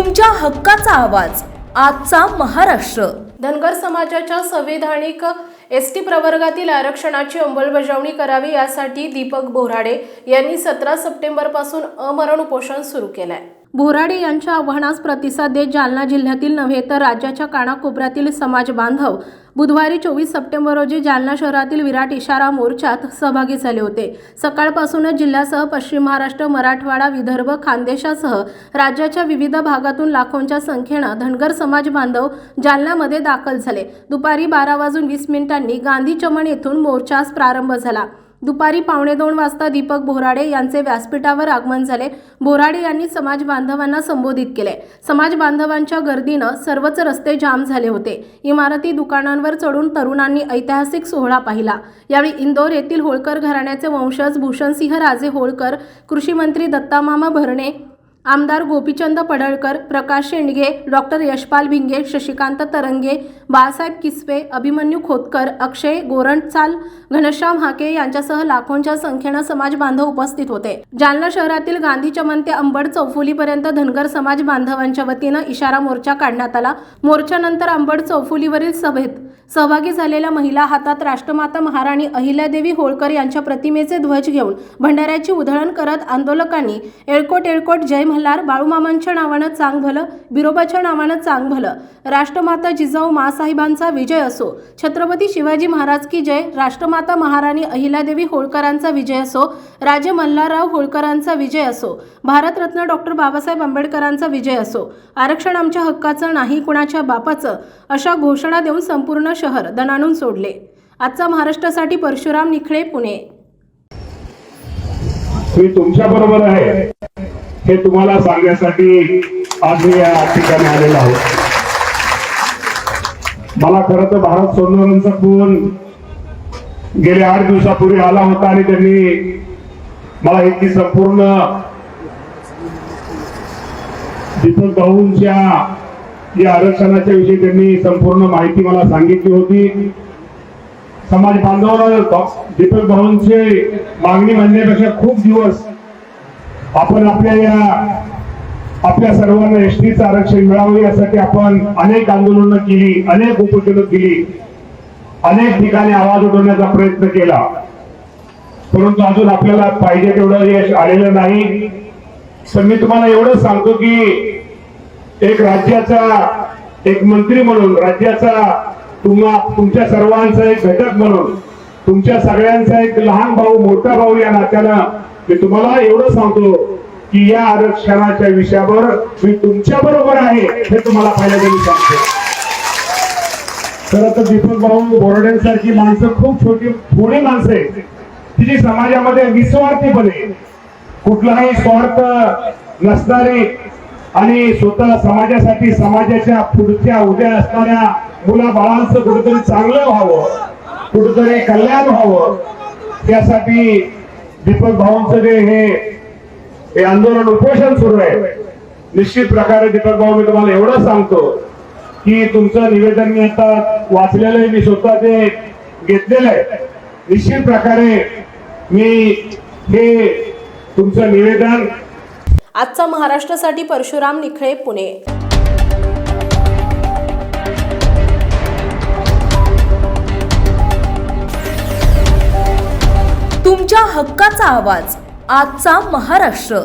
तुमच्या हक्काचा आवाज. आजचा महाराष्ट्र. धनगर समाजाच्या संविधानिक एस टी प्रवर्गातील आरक्षणाची अंमलबजावणी करावी यासाठी दीपक बोराडे यांनी सतरा सप्टेंबरपासून अमरण उपोषण सुरू केलं आहे बोराडे यांच्या आव्हानास प्रतिसाद देत जालना जिल्ह्यातील नव्हे तर राज्याच्या कानाकोपऱ्यातील समाज बांधव बुधवारी चोवीस सप्टेंबर रोजी जालना शहरातील विराट इशारा मोर्चात सहभागी झाले होते. सकाळपासूनच जिल्ह्यासह पश्चिम महाराष्ट्र मराठवाडा विदर्भ खानदेशासह राज्याच्या विविध भागातून लाखोंच्या संख्येनं धनगर समाज बांधव जालन्यामध्ये दाखल झाले. दुपारी बारा वाजून वीस मिनिटांनी गांधी चमन येथून मोर्चास प्रारंभ झाला. दुपारी पावणे दोन वाजता दीपक बोराडे यांचे व्यासपीठावर आगमन झाले. बोराडे यांनी समाज बांधवांना संबोधित केले. समाज बांधवांच्या गर्दीनं सर्वच रस्ते जाम झाले होते. इमारती दुकानांवर चढून तरुणांनी ऐतिहासिक सोहळा पाहिला. यावेळी इंदोर येथील होळकर घराण्याचे वंशज भूषणसिंह राजे होळकर कृषी मंत्री दत्तामामा भरणे आमदार गोपीचंद पडळकर प्रकाश शेंडगे डॉक्टर यशपाल भिंगे शशिकांत तरंगे बाळासाहेब किसवे अभिमन्यू खोतकर अक्षय गोरंटचाल घनश्याम हाके यांच्यासह लाखोंच्या संख्येनं समाज बांधव उपस्थित होते. जालना शहरातील गांधी चमन ते अंबड चौफुलीपर्यंत धनगर समाज बांधवांच्या वतीनं इशारा मोर्चा काढण्यात आला. मोर्चानंतर अंबड चौफुलीवरील सभेत सहभागी झालेल्या महिला हातात राष्ट्रमाता महाराणी अहिल्यादेवी होळकर यांच्या प्रतिमेचे ध्वज घेऊन भंडाऱ्याची उधळण करत आंदोलकांनी एळकोट एळकोट जय मल्हार बाळूमामांच्या नावानं चांग भलं बिरोबाच्या नावानं चांग भलं राष्ट्रमाता जिजाऊ मासाहेबांचा विजय असो छत्रपती शिवाजी महाराज की जय राष्ट्रमाता महाराणी अहिल्यादेवी होळकरांचा विजय असो राजे मल्हारराव होळकरांचा विजय असो भारतरत्न डॉक्टर बाबासाहेब आंबेडकरांचा विजय असो आरक्षण आमच्या हक्काचं नाही कुणाच्या बापाचं अशा घोषणा देऊन संपूर्ण शहर दणाणून सोडले. आजचा महाराष्ट्रासाठी परशुराम निखळे पुणे. मी तुमच्या बरोबर आहे. हे तुम्हाला सांगण्यासाठी आज मी या ठिकाणी आलेलो आहोत. मला खरं तर भारत सोनवणेंचा फोन गेले आठ दिवसापूर्वी आला होता आणि त्यांनी मला इतकी संपूर्ण दीपक भाऊंच्या या आरक्षणाच्या विषयी त्यांनी संपूर्ण माहिती मला सांगितली होती. समाज बांधवांना दीपक भाऊंची मागणी म्हणण्यापेक्षा खूप दिवस आपण आपल्या या आपल्या सर्वांना एसटीचं आरक्षण मिळावं यासाठी आपण अनेक आंदोलनं केली अनेक उपोषणं केली अनेक ठिकाणी आवाज उठवण्याचा प्रयत्न केला. परंतु अजून आपल्याला पाहिजे तेवढं यश आलेलं नाही. सर मी तुम्हाला एवढंच सांगतो की एक राज्याचा एक मंत्री म्हणून राज्याचा तुम्हा तुमच्या सर्वांचा एक घटक म्हणून तुमच्या सगळ्यांचा एक लहान भाऊ मोठा भाऊ या नात्यानं मी तुम्हाला एवढं सांगतो की या आरक्षणाच्या विषयावर मी तुमच्या बरोबर आहे हे तुम्हाला पहिल्यांदा मी सांगतो. खरं तर दीपक भाऊ बोर्डेंसारखी माणसं खूप छोटी थोडी माणसं आहेत. तिची जी समाजामध्ये निस्वार्थीपणे कुठलाही स्वार्थ नसणारी आणि स्वतः समाजासाठी समाजाच्या पुढच्या उद्या असणाऱ्या मुला बाळांचं कुठेतरी चांगलं व्हावं कुठेतरी कल्याण व्हावं. त्यासाठी दीपक भाऊंचं जे हे आंदोलन उपोषण सुरू आहे. निश्चित प्रकारे दीपक भाऊ मी तुम्हाला एवढं सांगतो की तुमचं निवेदन मी आता वाचलेलं आहे मी स्वतः ते घेतलेलं आहे निश्चित प्रकारे मी हे तुमचं निवेदन आजचा महाराष्ट्रासाठी परशुराम निखळे पुणे. तुमच्या हक्काचा आवाज आजचा महाराष्ट्र.